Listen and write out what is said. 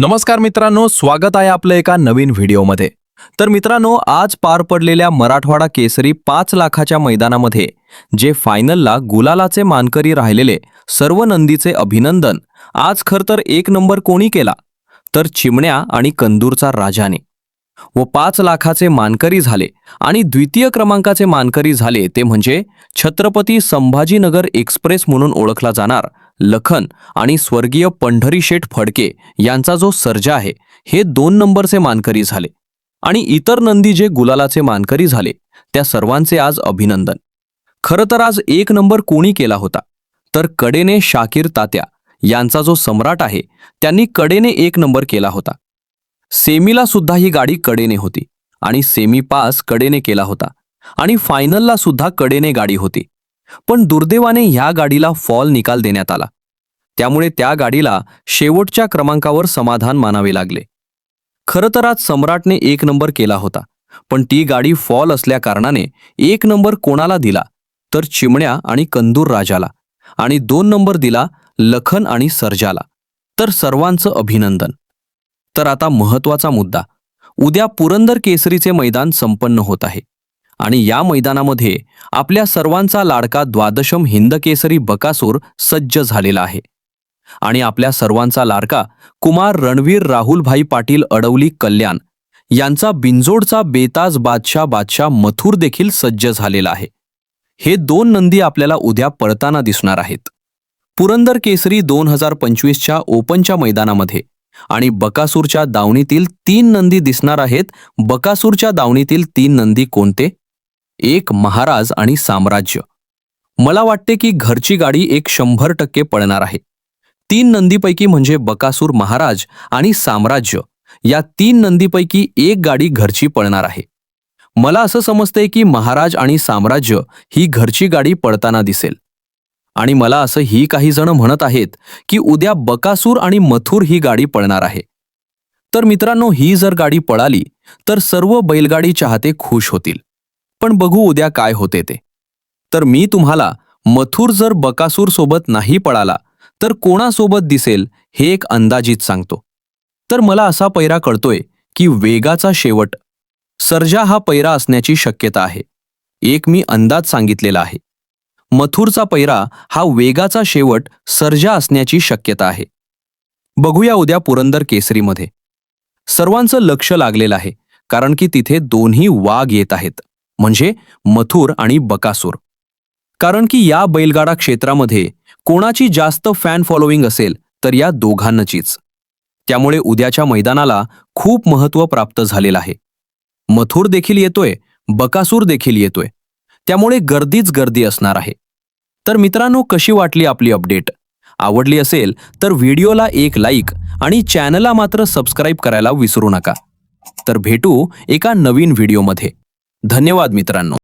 नमस्कार मित्रांनो स्वागत आहे आपलं एका नवीन व्हिडिओमध्ये. तर मित्रांनो आज पार पडलेल्या मराठवाडा केसरी पाच लाखाच्या मैदानामध्ये जे फायनलला गुलालाचे मानकरी राहिलेले सर्व नंदीचे अभिनंदन. आज खर तर एक नंबर कोणी केला? तर चिमण्या आणि कंदूरचा राजाने. व पाच लाखाचे मानकरी झाले आणि द्वितीय क्रमांकाचे मानकरी झाले ते म्हणजे छत्रपती संभाजीनगर एक्सप्रेस म्हणून ओळखला जाणार लखन आणि स्वर्गीय पंढरी शेठ फडके यांचा जो सर्जा आहे हे दोन नंबरचे मानकरी झाले. आणि इतर नंदी जे गुलालाचे मानकरी झाले त्या सर्वांचे आज अभिनंदन. खरं तर आज एक नंबर कोणी केला होता? तर कडेने शाकीर तात्या यांचा जो सम्राट आहे त्यांनी कडेने एक नंबर केला होता. सेमीला सुद्धा ही गाडी कडेने होती आणि सेमी पास कडेने केला होता. आणि फायनलला सुद्धा कडेने गाडी होती. पण दुर्दैवाने ह्या गाडीला फॉल निकाल देण्यात आला. त्यामुळे त्या गाडीला शेवटच्या क्रमांकावर समाधान मानावे लागले. खरं तर आज सम्राटने एक नंबर केला होता पण ती गाडी फॉल असल्या कारणाने एक नंबर कोणाला दिला? तर चिमण्या आणि कंदूर राजाला आणि दोन नंबर दिला लखन आणि सर्जाला. तर सर्वांचं अभिनंदन. तर आता महत्त्वाचा मुद्दा. उद्या पुरंदर केसरीचे मैदान संपन्न होत आहे. आणि या मैदानामध्ये आपल्या सर्वांचा लाडका द्वादशम हिंदकेसरी बकासूर सज्ज झालेला आहे. आणि आपल्या सर्वांचा लाडका कुमार रणवीर राहुलभाई पाटील अडवली कल्याण यांचा बिंजोडचा बेताज बादशाह बादशाह मथुर देखील सज्ज झालेला आहे. हे दोन नंदी आपल्याला उद्या पळताना दिसणार आहेत. पुरंदर केसरी दोन हजार पंचवीसच्या ओपनच्या मैदानामध्ये आणि बकासूरच्या दावणीतील तीन नंदी दिसणार आहेत. बकासूरच्या दावणीतील तीन नंदी कोणते? एक महाराज आणि साम्राज्य. मला वाटते की घरची गाडी एक शंभर टक्के पळणार आहे. तीन नंदीपैकी म्हणजे बकासूर महाराज आणि साम्राज्य या तीन नंदीपैकी एक गाडी घरची पळणार आहे. मला असं समजतंय की महाराज आणि साम्राज्य ही घरची गाडी पळताना दिसेल. आणि मला असं ही काही जण म्हणत आहेत की उद्या बकासूर आणि मथुर ही गाडी पळणार आहे. तर मित्रांनो ही जर गाडी पळाली तर सर्व बैलगाडी चाहते खुश होतील. पण बघू उद्या काय होते ते. तर मी तुम्हाला मथुर जर बकासूर सोबत नाही पळाला तर कोणासोबत दिसेल हे एक अंदाजित सांगतो. तर मला असा पैरा कळतोय की वेगाचा शेवट सर्जा हा पैरा असण्याची शक्यता आहे. एक मी अंदाज सांगितलेला आहे. मथुरचा पैरा हा वेगाचा शेवट सर्जा असण्याची शक्यता आहे. बघूया उद्या पुरंदर केसरीमध्ये. सर्वांचं लक्ष लागलेलं आहे कारण की तिथे दोन्ही वाघ येत आहेत. म्हणजे मथुर आणि बकासूर. कारण की या बैलगाडा क्षेत्रामध्ये कोणाची जास्त फॅन फॉलोईंग असेल तर या दोघांनाचीच. त्यामुळे उद्याच्या मैदानाला खूप महत्त्व प्राप्त झालेलं आहे. मथुर देखील येतोय बकासूर देखील येतोय. त्यामुळे गर्दीच गर्दी असणार आहे. तर मित्रांनो कशी वाटली आपली अपडेट? आवडली असेल तर व्हिडिओला एक लाईक आणि चॅनलला मात्र सबस्क्राईब करायला विसरू नका. तर भेटू एका नवीन व्हिडिओमध्ये. धन्यवाद मित्रांनो.